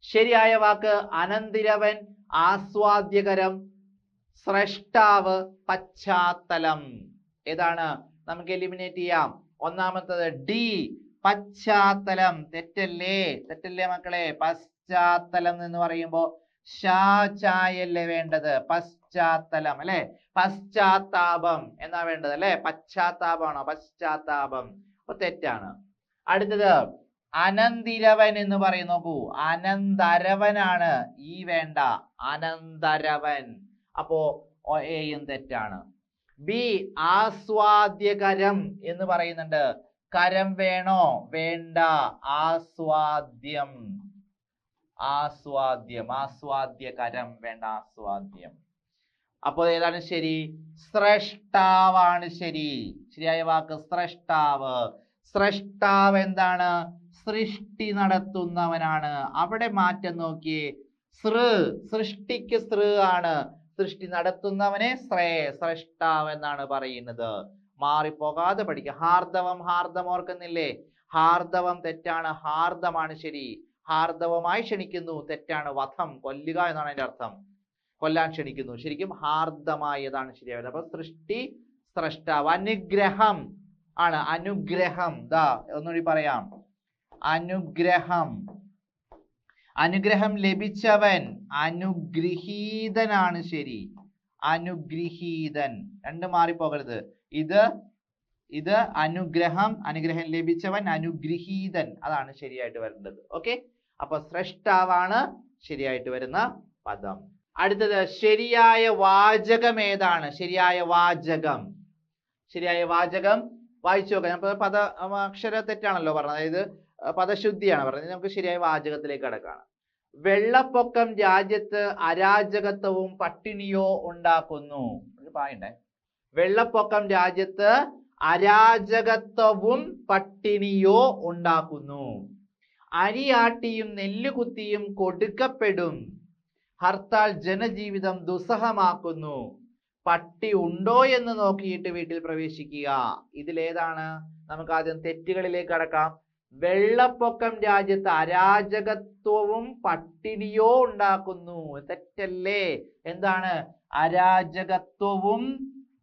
ശരിയായ വാക്ക് അനന്തിരവൻ ആസ്വാദ്യകരം സ്രഷ്ടാവ് പശ്ചാത്തലം. ഏതാണ്? നമുക്ക് എലിമിനേറ്റ് ചെയ്യാം. ഒന്നാമത്തത് ഡി പശ്ചാത്തലം. തെറ്റല്ലേ? തെറ്റല്ലേ മക്കളെ? പശ്ചാത്തലം എന്ന് പറയുമ്പോൾ ഷാ ചായല്ലേ വേണ്ടത്? പശ്ചാത്തലം അല്ലെ? പശ്ചാത്താപം എന്നാ വേണ്ടത് അല്ലെ? പശ്ചാത്താപമാണോ? പശ്ചാത്താപം. അപ്പൊ തെറ്റാണ്. അടുത്തത് അനന്തിരവൻ എന്ന് പറയും നോക്കൂ അനന്തരവനാണ് ഈ വേണ്ട. അനന്തരവൻ. അപ്പോ എയും തെറ്റാണ്. ബി ആസ്വാദ്യകരം എന്ന് പറയുന്നുണ്ട്. കരം വേണോ? വേണ്ട. ആസ്വാദ്യം. ആസ്വാദ്യം. ആസ്വാദ്യകരം. വേണ്ട. ആസ്വാദ്യം. അപ്പോൾ ഏതാണ് ശരി? സ്രഷ്ടാവാണ് ശരി. ശരിയായ വാക്ക്. സ്രഷ്ടാവ്. സ്രഷ്ടാവ് എന്താണ്? സൃഷ്ടി നടത്തുന്നവനാണ്. അവിടെ മാറ്റം നോക്കിയേ. സൃ. സൃഷ്ടിക്ക് സൃ ആണ്. സൃഷ്ടി നടത്തുന്നവനെ ശ്രേ സ്രഷ്ടാവ് എന്നാണ് പറയുന്നത്. മാറിപ്പോകാതെ പഠിക്കുക ഹാർദവം ഹാർദം ഓർക്കുന്നില്ലേ? ഹാർദവം തെറ്റാണ് ഹാർദമാണ് ശരി. ഹാർദവമായി ക്ഷണിക്കുന്നു തെറ്റാണ് വധം കൊല്ലുക എന്നാണ് അതിന്റെ അർത്ഥം. കൊല്ലാൻ ക്ഷണിക്കുന്നു. ശരിക്കും ഹാർദമായതാണ് ശരിയായത്. അപ്പൊ സൃഷ്ടി സ്രഷ്ടാവ് അനുഗ്രഹം ആണ്. അനുഗ്രഹം. ദാ ഒന്നുകൂടി പറയാം. അനുഗ്രഹം. അനുഗ്രഹം ലഭിച്ചവൻ അനുഗ്രഹീതനാണ് ശരി. അനുഗ്രഹീതൻ. രണ്ട് മാറിപ്പോകരുത്. ഇത് ഇത് അനുഗ്രഹം അനുഗ്രഹം ലഭിച്ചവൻ അനുഗ്രഹീതൻ. അതാണ് ശരിയായിട്ട് വരേണ്ടത്. ഓക്കെ? അപ്പൊ സ്രഷ്ടാവാണ് ശരിയായിട്ട് വരുന്ന പദം. അടുത്തത് ശരിയായ വാചകം ഏതാണ്? ശരിയായ വാചകം. ശരിയായ വാചകം. വായിച്ചു നോക്കാം. പദ അക്ഷര തെറ്റാണല്ലോ പറഞ്ഞത്. അതായത് പദശുദ്ധിയാണ്. പറഞ്ഞത് നമുക്ക് ശരിയായ വാചകത്തിലേക്ക് കടക്കാണ്. വെള്ളപ്പൊക്കം രാജ്യത്ത് അരാജകത്വവും പട്ടിണിയോ ഉണ്ടാക്കുന്നു. ഒരു പായുണ്ടേ വെള്ളപ്പൊക്കം രാജ്യത്ത് അരാജകത്വവും പട്ടിണിയോ ഉണ്ടാക്കുന്നു. അരിയാട്ടിയും നെല്ലുകുത്തിയും കൊടുക്കപ്പെടും. ഹർത്താൽ ജനജീവിതം ദുസ്സഹമാക്കുന്നു. പട്ടി ഉണ്ടോ എന്ന് നോക്കിയിട്ട് വീട്ടിൽ പ്രവേശിക്കുക. ഇതിലേതാണ് നമുക്ക് ആദ്യം തെറ്റുകളിലേക്ക് കടക്കാം. വെള്ളപ്പൊക്കം രാജ്യത്ത് അരാജകത്വവും പട്ടിണിയോ ഉണ്ടാക്കുന്നു. തെറ്റല്ലേ? എന്താണ്? അരാജകത്വവും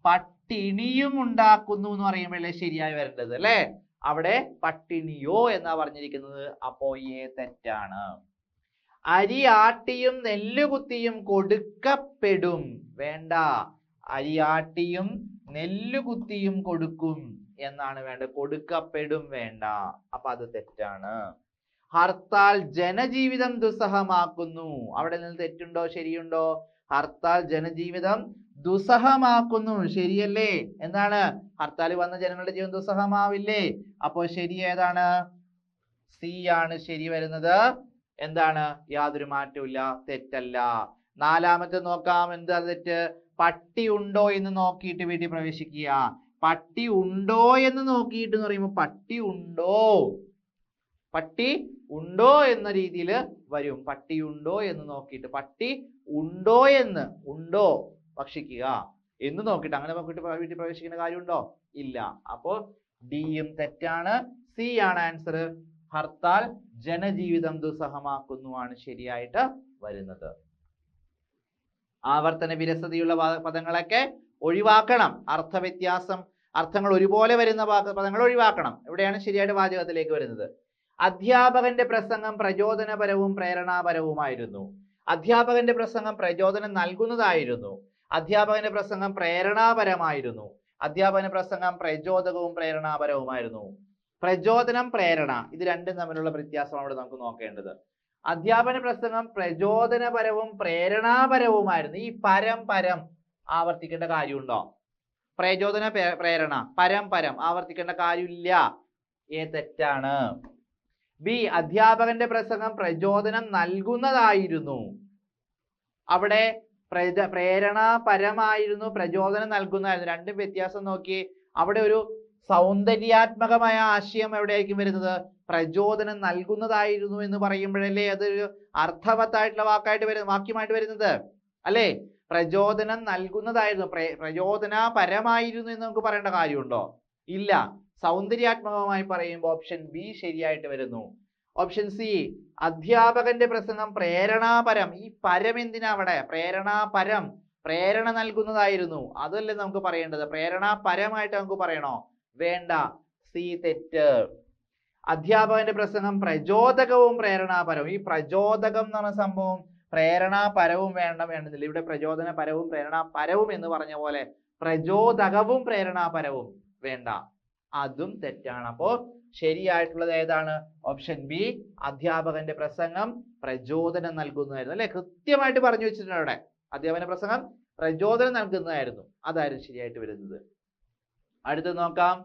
പട്ടിണിയും ഉണ്ടാക്കുന്നു എന്ന് പറയുമ്പോഴേ ശരിയായി വരേണ്ടത് അല്ലേ? അവിടെ പട്ടിണിയോ എന്നാ പറഞ്ഞിരിക്കുന്നത്? അപ്പോ ഏ തെറ്റാണ്. അരി ആട്ടിയും നെല്ലുകുത്തിയും കൊടുക്കപ്പെടും. വേണ്ട. അരിയാട്ടിയും നെല്ലുകുത്തിയും കൊടുക്കും. എന്നാണ് വേണ്ടത്. കൊടുക്കപ്പെടും വേണ്ട. അപ്പൊ അത് തെറ്റാണ്. ഹർത്താൽ ജനജീവിതം ദുസ്സഹമാക്കുന്നു. അവിടെ നിന്ന് തെറ്റുണ്ടോ? ശരിയുണ്ടോ? ഹർത്താൽ ജനജീവിതം ദുസ്സഹമാക്കുന്നു. ശരിയല്ലേ? എന്താണ് ഹർത്താൽ വന്ന ജനങ്ങളുടെ ജീവൻ ദുസ്സഹമാവില്ലേ? അപ്പോ ശരി ഏതാണ്? സി ആണ് ശരി വരുന്നത്. എന്താണ്? യാതൊരു മാറ്റവും തെറ്റല്ല. നാലാമത്തെ നോക്കാം. എന്താ തെറ്റ്? പട്ടി ഉണ്ടോ എന്ന് നോക്കിയിട്ട് വീട്ടിൽ പ്രവേശിക്കുക. പട്ടി ഉണ്ടോ എന്ന് നോക്കിയിട്ട് എന്ന് പറയുമ്പോൾ പട്ടി ഉണ്ടോ? പട്ടി ഉണ്ടോ എന്ന രീതിയിൽ വരും. പട്ടി ഉണ്ടോ എന്ന് നോക്കിയിട്ട്. പട്ടി ഉണ്ടോ എന്ന്. ഉണ്ടോ ഭക്ഷിക്കുക എന്ന് നോക്കിയിട്ട്. അങ്ങനെ നോക്കിയിട്ട് വീട്ടിൽ പ്രവേശിക്കേണ്ട കാര്യമുണ്ടോ? ഇല്ല. അപ്പോ ഡിയും തെറ്റാണ്. സി ആണ് ആൻസർ ഹർത്താൽ ജനജീവിതം ദുസ്സഹമാക്കുന്നു ആണ് ശരിയായിട്ട് വരുന്നത്. ആവർത്തന വിരസതയുള്ള പദ- പദങ്ങളൊക്കെ ഒഴിവാക്കണം. അർത്ഥവ്യത്യാസം അർത്ഥങ്ങൾ ഒരുപോലെ വരുന്ന പദങ്ങൾ ഒഴിവാക്കണം. എവിടെയാണ് ശരിയായിട്ട് വാചകത്തിലേക്ക് വരുന്നത്. അധ്യാപകന്റെ പ്രസംഗം പ്രചോദനപരവും പ്രേരണാപരവുമായിരുന്നു. അധ്യാപകന്റെ പ്രസംഗം പ്രചോദനം നൽകുന്നതായിരുന്നു. അധ്യാപകന്റെ പ്രസംഗം പ്രേരണാപരമായിരുന്നു. അധ്യാപകന്റെ പ്രസംഗം പ്രചോദകവും പ്രേരണാപരവുമായിരുന്നു. പ്രചോദനം പ്രേരണ ഇത് രണ്ടും തമ്മിലുള്ള വ്യത്യാസം അവിടെ നമുക്ക് നോക്കേണ്ടത്. അധ്യാപന പ്രസംഗം പ്രചോദനപരവും പ്രേരണാപരവുമായിരുന്നു. ഈ പരം പരം ആവർത്തിക്കേണ്ട കാര്യമുണ്ടോ? പ്രചോദന പ്രേരണ. പരം പരം. ആവർത്തിക്കേണ്ട കാര്യമില്ല. ഏ തെറ്റാണ്. ബി അധ്യാപകന്റെ പ്രസംഗം പ്രചോദനം നൽകുന്നതായിരുന്നു. അവിടെ പ്രേരണ പ്രേരണാപരമായിരുന്നു പ്രചോദനം നൽകുന്നതായിരുന്നു. രണ്ടും വ്യത്യാസം നോക്കി. അവിടെ ഒരു സൗന്ദര്യാത്മകമായ ആശയം എവിടെയായിരിക്കും വരുന്നത്? പ്രചോദനം നൽകുന്നതായിരുന്നു എന്ന് പറയുമ്പോഴല്ലേ അതൊരു അർത്ഥവത്തായിട്ടുള്ള വാക്കായിട്ട് വരുന്നത് വാക്യമായിട്ട് വരുന്നത്. അല്ലേ? പ്രചോദനം നൽകുന്നതായിരുന്നു. പ്രേ- പ്രചോദനാപരമായിരുന്നു എന്ന് നമുക്ക് പറയേണ്ട കാര്യമുണ്ടോ? ഇല്ല. സൗന്ദര്യാത്മകമായി പറയുമ്പോൾ ഓപ്ഷൻ ബി ശരിയായിട്ട് വരുന്നു. ഓപ്ഷൻ സി അധ്യാപകന്റെ പ്രസംഗം പ്രേരണാപരം. ഈ പരം എന്തിനാ അവിടെ? പ്രേരണാപരം. പ്രേരണ നൽകുന്നതായിരുന്നു. അതല്ലേ നമുക്ക് പറയേണ്ടത്. പ്രേരണാപരമായിട്ട് നമുക്ക് പറയണോ? വേണ്ട. സി തെറ്റ്. അധ്യാപകന്റെ പ്രസംഗം പ്രചോദകവും പ്രേരണാപരവും. ഈ പ്രചോദകം എന്ന് പറഞ്ഞ സംഭവം പ്രേരണാപരവും വേണം വേണമെന്നില്ല ഇവിടെ പ്രചോദനപരവും പ്രേരണാപരവും എന്ന് പറഞ്ഞ പോലെ പ്രചോദകവും പ്രേരണാപരവും വേണ്ട. അതും തെറ്റാണ്. അപ്പോ ശരിയായിട്ടുള്ളത് ഏതാണ്? ഓപ്ഷൻ ബി അധ്യാപകന്റെ പ്രസംഗം പ്രചോദനം നൽകുന്നതായിരുന്നു. അല്ലെ? കൃത്യമായിട്ട് പറഞ്ഞു വെച്ചിട്ടുണ്ട് അവിടെ. അധ്യാപന പ്രസംഗം പ്രചോദനം നൽകുന്നതായിരുന്നു. അതായിരുന്നു ശരിയായിട്ട് വരുന്നത്. അടുത്ത് നോക്കാം.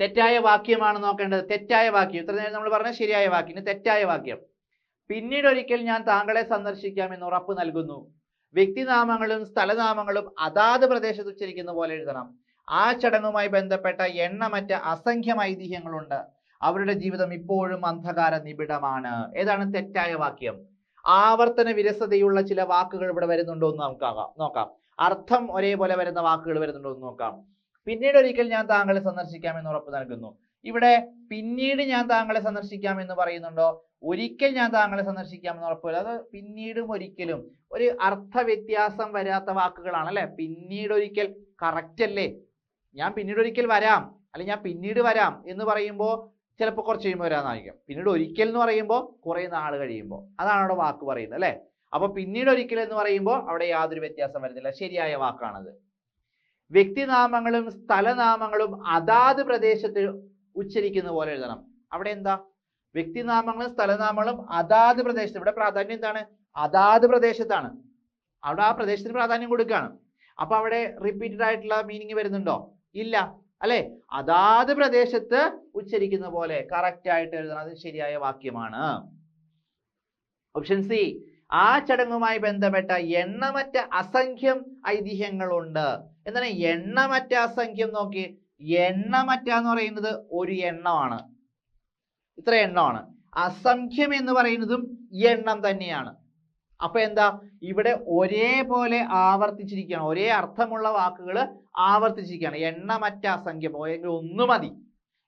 തെറ്റായ വാക്യമാണ് നോക്കേണ്ടത്. തെറ്റായ വാക്യം. ഇത്ര നേരം നമ്മൾ പറഞ്ഞ ശരിയായ വാക്യം. തെറ്റായ വാക്യം. പിന്നീട് ഒരിക്കൽ ഞാൻ താങ്കളെ സന്ദർശിക്കാം എന്ന് ഉറപ്പ് നൽകുന്നു. വ്യക്തിനാമങ്ങളും സ്ഥലനാമങ്ങളും അതാത് പ്രദേശത്ത് ഉച്ചരിക്കുന്ന പോലെ എഴുതണം. ആ ചടങ്ങുമായി ബന്ധപ്പെട്ട എണ്ണമറ്റ അസംഖ്യം ഐതിഹ്യങ്ങളുണ്ട്. അവരുടെ ജീവിതം ഇപ്പോഴും അന്ധകാര നിബിഡമാണ്. ഏതാണ് തെറ്റായ വാക്യം? ആവർത്തന വിരസതയുള്ള ചില വാക്കുകൾ ഇവിടെ വരുന്നുണ്ടോ എന്ന് നമുക്ക് ആകാം നോക്കാം. അർത്ഥം ഒരേപോലെ വരുന്ന വാക്കുകൾ വരുന്നുണ്ടോ എന്ന് നോക്കാം. പിന്നീട് ഒരിക്കൽ ഞാൻ താങ്കളെ സന്ദർശിക്കാം എന്ന് ഉറപ്പ് നൽകുന്നു. ഇവിടെ പിന്നീട് ഞാൻ താങ്കളെ സന്ദർശിക്കാം എന്ന് പറയുന്നുണ്ടോ? ഒരിക്കൽ ഞാൻ താങ്കളെ സന്ദർശിക്കാം എന്ന് ഉറപ്പില്ല അത് പിന്നീടും ഒരിക്കലും? ഒരു അർത്ഥ വ്യത്യാസം വരാത്ത വാക്കുകളാണ് അല്ലെ? പിന്നീട് ഒരിക്കൽ കറക്റ്റ് അല്ലേ? ഞാൻ പിന്നീട് ഒരിക്കൽ വരാം. അല്ലെങ്കിൽ ഞാൻ പിന്നീട് വരാം എന്ന് പറയുമ്പോൾ ചിലപ്പോൾ കുറച്ച് കഴിയുമ്പോൾ വരാമെന്നായിരിക്കും. പിന്നീട് ഒരിക്കൽ എന്ന് പറയുമ്പോൾ കുറെ നാൾ കഴിയുമ്പോൾ. അതാണ് അവിടെ വാക്ക് പറയുന്നത് അല്ലേ? അപ്പൊ പിന്നീട് ഒരിക്കൽ എന്ന് പറയുമ്പോൾ അവിടെ യാതൊരു വ്യത്യാസം വരുന്നില്ല. ശരിയായ വാക്കാണത്. വ്യക്തിനാമങ്ങളും സ്ഥലനാമങ്ങളും അതാത് പ്രദേശത്ത് ഉച്ചരിക്കുന്ന പോലെ എഴുതണം. അവിടെ എന്താ? വ്യക്തിനാമങ്ങളും സ്ഥലനാമങ്ങളും അതാത് പ്രദേശത്ത്. ഇവിടെ പ്രാധാന്യം എന്താണ്? അതാത് പ്രദേശത്താണ്. അവിടെ ആ പ്രദേശത്തിന് പ്രാധാന്യം കൊടുക്കുകയാണ്. അപ്പൊ അവിടെ റിപ്പീറ്റഡ് ആയിട്ടുള്ള മീനിങ് വരുന്നുണ്ടോ? ഇല്ല. അല്ലെ? അതാത് പ്രദേശത്ത് ഉച്ചരിക്കുന്ന പോലെ കറക്റ്റ് ആയിട്ട് എഴുതണം. അത് ശരിയായ വാക്യമാണ്. ഓപ്ഷൻ സി ആ ചടങ്ങുമായി ബന്ധപ്പെട്ട എണ്ണമറ്റ അസംഖ്യം ഐതിഹ്യങ്ങളുണ്ട്. എന്താണ്? എണ്ണമറ്റ അസംഖ്യം നോക്കി. എണ്ണമറ്റ എന്ന് പറയുന്നത് ഒരു എണ്ണമാണ്. ഇത്ര എണ്ണമാണ്. അസംഖ്യം എന്ന് പറയുന്നതും എണ്ണം തന്നെയാണ്. അപ്പൊ എന്താ? ഇവിടെ ഒരേപോലെ ആവർത്തിച്ചിരിക്കുകയാണ്. ഒരേ അർത്ഥമുള്ള വാക്കുകൾ ആവർത്തിച്ചിരിക്കുകയാണ്. എണ്ണമറ്റ അസംഖ്യം. അല്ലെങ്കിൽ ഒന്ന് മതി.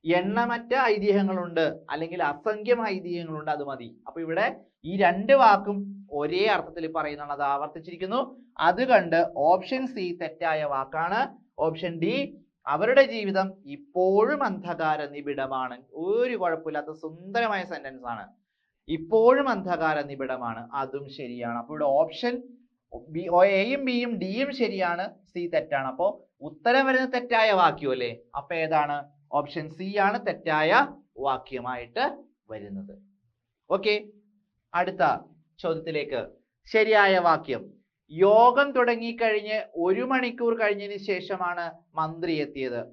എണ്ണമറ്റ ഐതിഹ്യങ്ങളുണ്ട്. അല്ലെങ്കിൽ അസംഖ്യം ഐതിഹ്യങ്ങളുണ്ട് അത് മതി. അപ്പൊ ഇവിടെ ഈ രണ്ട് വാക്കും ഒരേ അർത്ഥത്തിൽ പറയുന്നതാണ്. അത് ആവർത്തിച്ചിരിക്കുന്നു. അത് കണ്ട് ഓപ്ഷൻ സി തെറ്റായ വാക്കാണ്. ഓപ്ഷൻ ഡി അവരുടെ ജീവിതം ഇപ്പോഴും അന്ധകാര നിബിഡമാണ്. ഒരു കുഴപ്പമില്ലാത്ത സുന്ദരമായ സെന്റൻസ് ആണ്. ഇപ്പോഴും അന്ധകാര നിബിഡമാണ്. അതും ശരിയാണ്. അപ്പോൾ ഇവിടെ ഓപ്ഷൻ ബി എയും ബിയും ഡിയും ശരിയാണ്. സി തെറ്റാണ്. അപ്പോ ഉത്തരം വരുന്ന തെറ്റായ വാക്യം അല്ലേ? അപ്പൊ ഏതാണ്? ഓപ്ഷൻ സി ആണ് തെറ്റായ വാക്യമായിട്ട് വരുന്നത്. ഓക്കെ അടുത്ത ചോദ്യത്തിലേക്ക്. ശരിയായ വാക്യം. യോഗം തുടങ്ങിക്കഴിഞ്ഞ് ഒരു മണിക്കൂർ കഴിഞ്ഞതിന് ശേഷമാണ് മന്ത്രി എത്തിയത്.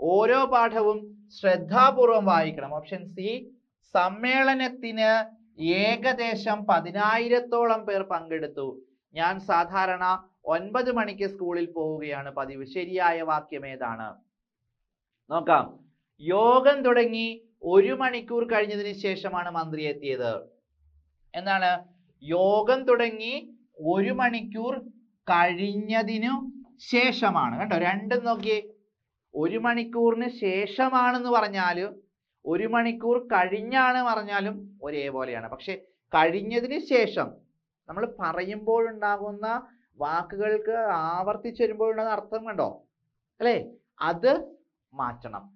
ഓരോ പാഠവും ശ്രദ്ധാപൂർവം വായിക്കണം. ഓപ്ഷൻ സി സമ്മേളനത്തിന് ഏകദേശം പതിനായിരത്തോളം പേർ പങ്കെടുത്തു. ഞാൻ സാധാരണ ഒൻപത് മണിക്ക് സ്കൂളിൽ പോവുകയാണ് പതിവ്. ശരിയായ വാക്യം ഏതാണ്? നോക്കാം. യോഗം തുടങ്ങി ഒരു മണിക്കൂർ കഴിഞ്ഞതിന് ശേഷമാണ് മന്ത്രി എത്തിയത്. എന്താണ്? യോഗം തുടങ്ങി ഒരു മണിക്കൂർ കഴിഞ്ഞതിനു ശേഷമാണ്. കേട്ടോ രണ്ടും നോക്കിയേ. ഒരു മണിക്കൂറിന് ശേഷമാണെന്ന് പറഞ്ഞാലും ഒരു മണിക്കൂർ കഴിഞ്ഞാണ് പറഞ്ഞാലും ഒരേപോലെയാണ്. പക്ഷെ കഴിഞ്ഞതിന് ശേഷം നമ്മൾ പറയുമ്പോഴുണ്ടാകുന്ന വാക്കുകൾക്ക് ആവർത്തിച്ച് വരുമ്പോഴുണ്ടാകുന്ന അർത്ഥം കണ്ടോ? അല്ലേ? അത് മാറ്റണം.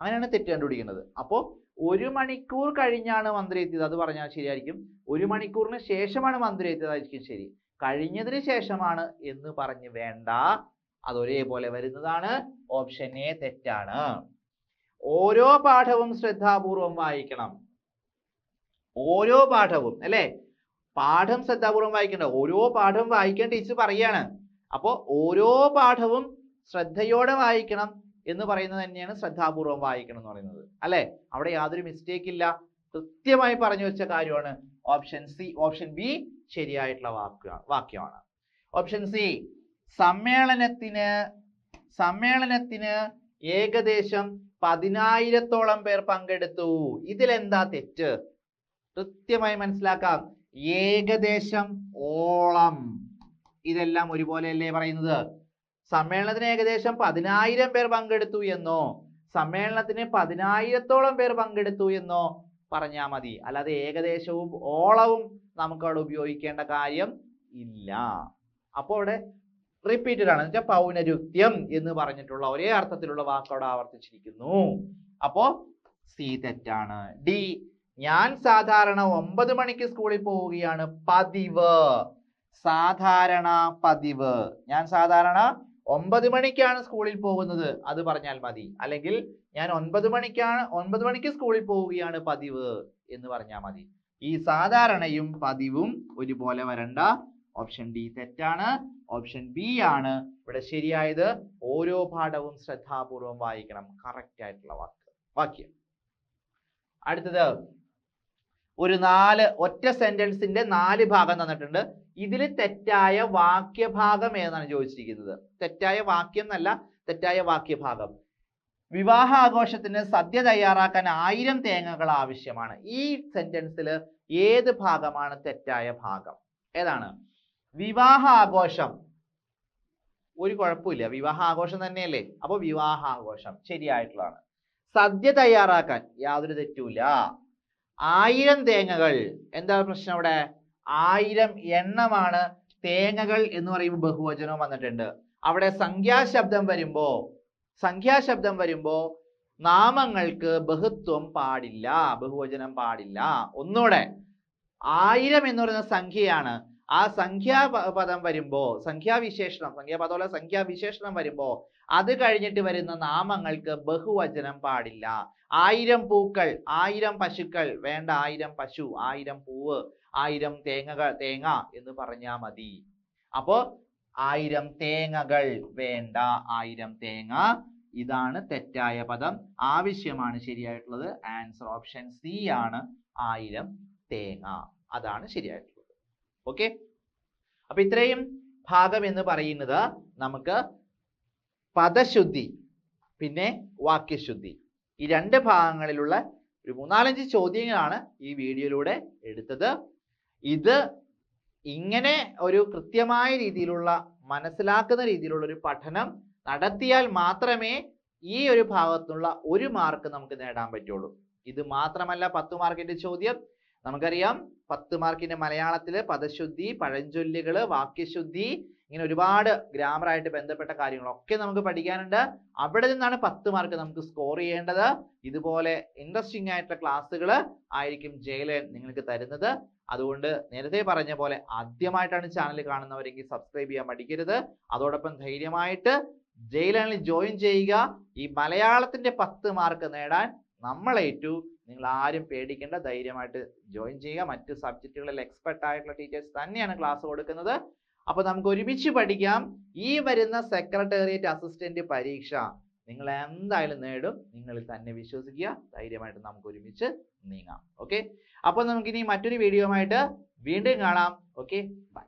അങ്ങനെയാണ് തെറ്റ് കണ്ടുപിടിക്കുന്നത്. അപ്പോൾ ഒരു മണിക്കൂർ കഴിഞ്ഞാണ് മന്ത്രി എത്തിയത്. അത് പറഞ്ഞാൽ ശരിയായിരിക്കും. ഒരു മണിക്കൂറിന് ശേഷമാണ് മന്ത്രി എത്തിയതായിരിക്കും ശരി. കഴിഞ്ഞതിന് ശേഷമാണ് എന്ന് പറഞ്ഞ് വേണ്ട. അത് ഒരേപോലെ വരുന്നതാണ്. ഓപ്ഷൻ എ തെറ്റാണ്. ഓരോ പാഠവും ശ്രദ്ധാപൂർവം വായിക്കണം. ഓരോ പാഠവും അല്ലേ? പാഠം ശ്രദ്ധാപൂർവം വായിക്കണ്ട. ഓരോ പാഠവും വായിക്കാൻ ടീച്ചർ പറയാണ്. അപ്പോൾ ഓരോ പാഠവും ശ്രദ്ധയോടെ വായിക്കണം. എന്ന് പറയുന്നത് തന്നെയാണ് ശ്രദ്ധാപൂർവം വായിക്കണം എന്ന് പറയുന്നത്. അല്ലെ? അവിടെ യാതൊരു മിസ്റ്റേക്ക് ഇല്ല. കൃത്യമായി പറഞ്ഞു വെച്ച കാര്യമാണ് ഓപ്ഷൻ സി ഓപ്ഷൻ ബി ശരിയായിട്ടുള്ള വാക്ക് വാക്യമാണ്. ഓപ്ഷൻ സി സമ്മേളനത്തിന് സമ്മേളനത്തിന് ഏകദേശം പതിനായിരത്തോളം പേർ പങ്കെടുത്തു. ഇതിലെന്താ തെറ്റ്? കൃത്യമായി മനസ്സിലാക്കാം. ഏകദേശം ഓളം. ഇതെല്ലാം ഒരുപോലെയല്ലേ പറയുന്നത്? സമ്മേളനത്തിന് ഏകദേശം പതിനായിരം പേർ പങ്കെടുത്തു എന്നോ സമ്മേളനത്തിന് പതിനായിരത്തോളം പേർ പങ്കെടുത്തു എന്നോ പറഞ്ഞാൽ മതി. അല്ലാതെ ഏകദേശവും ഓളവും നമുക്ക് അവിടെ ഉപയോഗിക്കേണ്ട കാര്യം ഇല്ല. അപ്പോൾ അവിടെ റിപ്പീറ്റഡ് ആണ്. വെച്ചാൽ പൗനരുക്ത്യം എന്ന് പറഞ്ഞിട്ടുള്ള ഒരേ അർത്ഥത്തിലുള്ള വാക്ക് ആവർത്തിച്ചിരിക്കുന്നു. അപ്പോ സി തെറ്റാണ്. ഡി ഞാൻ സാധാരണ ഒമ്പത് മണിക്ക് സ്കൂളിൽ പോവുകയാണ്. പതിവ്. സാധാരണ പതിവ്. ഞാൻ സാധാരണ ഒമ്പത് മണിക്കാണ് സ്കൂളിൽ പോകുന്നത് അത് പറഞ്ഞാൽ മതി. അല്ലെങ്കിൽ ഞാൻ ഒൻപത് മണിക്കാണ് ഒൻപത് മണിക്ക് സ്കൂളിൽ പോവുകയാണ് പതിവ് എന്ന് പറഞ്ഞാൽ മതി. ഈ സാധാരണയും പതിവും ഒരുപോലെ വരണ്ട. ഓപ്ഷൻ ഡി തെറ്റാണ് ഓപ്ഷൻ ബി ആണ്. ഇവിടെ ശരിയായത് ഓരോ പാഠവും ശ്രദ്ധാപൂർവം വായിക്കണം. കറക്റ്റ് ആയിട്ടുള്ള വാക്ക്. വാക്യം. അടുത്തത് ഒരു നാല് ഒറ്റ സെന്റൻസിന്റെ നാല് ഭാഗം തന്നിട്ടുണ്ട്. ഇതിൽ തെറ്റായ വാക്യഭാഗം ഏതാണ് ചോദിച്ചിരിക്കുന്നത്? തെറ്റായ വാക്യം എന്നല്ല തെറ്റായ വാക്യഭാഗം. വിവാഹ ആഘോഷത്തിന് സദ്യ തയ്യാറാക്കാൻ ആയിരം തേങ്ങകൾ ആവശ്യമാണ്. ഈ സെന്റൻസിൽ ഏത് ഭാഗമാണ് തെറ്റായ ഭാഗം? ഏതാണ്? വിവാഹ ആഘോഷം ഒരു കുഴപ്പമില്ല. വിവാഹ ആഘോഷം തന്നെയല്ലേ? അപ്പൊ വിവാഹ ആഘോഷം ശരിയായിട്ടുള്ളതാണ്. സദ്യ തയ്യാറാക്കാൻ യാതൊരു തെറ്റുമില്ല. ആയിരം തേങ്ങകൾ. എന്താ പ്രശ്നം അവിടെ? ആയിരം എണ്ണമാണ് തേങ്ങകൾ എന്ന് പറയുമ്പോൾ ബഹുവചനം വന്നിട്ടുണ്ട്. അവിടെ സംഖ്യാശബ്ദം വരുമ്പോ സംഖ്യാശബ്ദം വരുമ്പോ നാമങ്ങൾക്ക് ബഹുത്വം പാടില്ല ബഹുവചനം പാടില്ല. ഒന്നുകൂടെ ആയിരം എന്ന് പറയുന്ന സംഖ്യയാണ്. ആ സംഖ്യാ പദം വരുമ്പോ സംഖ്യാവിശേഷണം സംഖ്യാപദമല്ല സംഖ്യാവിശേഷണം വരുമ്പോ അത് കഴിഞ്ഞിട്ട് വരുന്ന നാമങ്ങൾക്ക് ബഹുവചനം പാടില്ല. ആയിരം പൂക്കൾ ആയിരം പശുക്കൾ വേണ്ട ആയിരം പശു ആയിരം പൂവ് ആയിരം തേങ്ങകൾ തേങ്ങ എന്ന് പറഞ്ഞാ മതി. അപ്പോ ആയിരം തേങ്ങകൾ വേണ്ട. ആയിരം തേങ്ങ ഇതാണ് തെറ്റായ പദം. ആവശ്യമാണ് ശരിയായിട്ടുള്ളത്. ആൻസർ ഓപ്ഷൻ സി ആണ് ആയിരം തേങ്ങ. അതാണ് ശരിയായിട്ടുള്ളത്. ഓക്കെ അപ്പൊ ഇത്രയും ഭാഗം എന്ന് പറയുന്നത് നമുക്ക് പദശുദ്ധി പിന്നെ വാക്യശുദ്ധി. ഈ രണ്ട് ഭാഗങ്ങളിലുള്ള ഒരു മൂന്നാലഞ്ച് ചോദ്യങ്ങളാണ് ഈ വീഡിയോയിലൂടെ എടുത്തത്. ഇത് ഇങ്ങനെ ഒരു കൃത്യമായ രീതിയിലുള്ള മനസ്സിലാക്കുന്ന രീതിയിലുള്ള ഒരു പഠനം നടത്തിയാൽ മാത്രമേ ഈ ഒരു ഭാഗത്തുള്ള ഒരു മാർക്ക് നമുക്ക് നേടാൻ പറ്റുള്ളൂ. ഇത് മാത്രമല്ല പത്ത് മാർക്കിന്റെ ചോദ്യം നമുക്കറിയാം പത്ത് മാർക്കിന്റെ മലയാളത്തിൽ പദശുദ്ധി പഴഞ്ചൊല്ലുകൾ വാക്യശുദ്ധി ഇങ്ങനെ ഒരുപാട് ഗ്രാമറായിട്ട് ബന്ധപ്പെട്ട കാര്യങ്ങളൊക്കെ നമുക്ക് പഠിക്കാനുണ്ട്. അവിടെ നിന്നാണ് പത്ത് മാർക്ക് നമുക്ക് സ്കോർ ചെയ്യേണ്ടത്. ഇതുപോലെ ഇൻട്രസ്റ്റിംഗ് ആയിട്ടുള്ള ക്ലാസ്സുകൾ ആയിരിക്കും ജയിലൻ നിങ്ങൾക്ക് തരുന്നത്. അതുകൊണ്ട് നേരത്തെ പറഞ്ഞ പോലെ ആദ്യമായിട്ടാണ് ചാനൽ കാണുന്നവരെങ്കിൽ സബ്സ്ക്രൈബ് ചെയ്യാൻ മടിക്കരുത്. അതോടൊപ്പം ധൈര്യമായിട്ട് ജയിലനിൽ ജോയിൻ ചെയ്യുക. ഈ മലയാളത്തിന്റെ പത്ത് മാർക്ക് നേടാൻ നമ്മളേറ്റു നിങ്ങൾ ആരും പേടിക്കേണ്ട ധൈര്യമായിട്ട് ജോയിൻ ചെയ്യുക. മറ്റ് സബ്ജക്റ്റുകളിൽ എക്സ്പെർട്ട് ആയിട്ടുള്ള ടീച്ചേഴ്സ് തന്നെയാണ് ക്ലാസ് കൊടുക്കുന്നത്. അപ്പൊ നമുക്ക് ഒരുമിച്ച് പഠിക്കാം. ഈ വരുന്ന സെക്രട്ടേറിയറ്റ് അസിസ്റ്റന്റ് പരീക്ഷ നിങ്ങൾ എന്തായാലും നേടും. നിങ്ങളിൽ തന്നെ വിശ്വസിക്കുക. ധൈര്യമായിട്ട് നമുക്ക് ഒരുമിച്ച് നീങ്ങാം. ഓക്കെ അപ്പൊ നമുക്കിനി മറ്റൊരു വീഡിയോ ആയിട്ട് വീണ്ടും കാണാം. Okay bye